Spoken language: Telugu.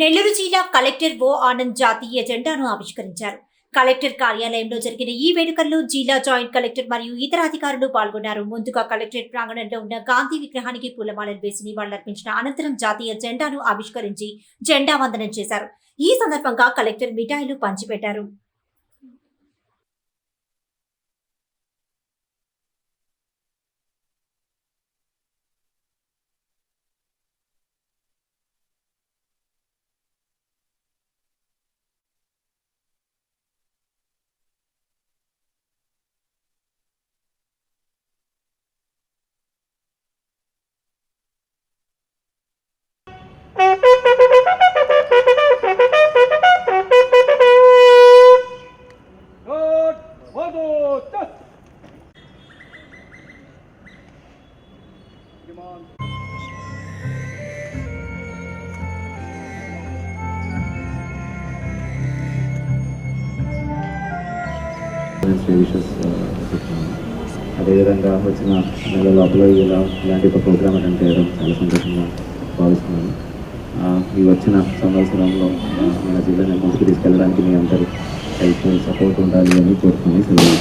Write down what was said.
నెల్లూరు జిల్లా కలెక్టర్ ఓ ఆనంద్ జాతీయ జెండాను ఆవిష్కరించారు. కలెక్టర్ కార్యాలయంలో జరిగిన ఈ వేడుకల్లో జిల్లా జాయింట్ కలెక్టర్ మరియు ఇతర అధికారులు పాల్గొన్నారు. ముందుగా కలెక్టరేట్ ప్రాంగణంలో ఉన్న గాంధీ విగ్రహానికి పూలమాలలు వేసి నివాళులర్పించిన అనంతరం జాతీయ జెండాను ఆవిష్కరించి జెండా వందనం చేశారు. ఈ సందర్భంగా కలెక్టర్ మిఠాయిలు పంచిపెట్టారు. Come అదేవిధంగా వచ్చిన నెల లోపల ఇలా ఇలాంటి ఒక ప్రోగ్రామ్ అటెండ్ చేయడం చాలా సంతోషంగా భావిస్తున్నాను. ఈ వచ్చిన సంవత్సరంలో మన జిల్లాని ముందుకు తీసుకెళ్ళడానికి మీ అందరూ హెల్ప్ సపోర్ట్ ఉండాలి అని కోరుకుని సెలవు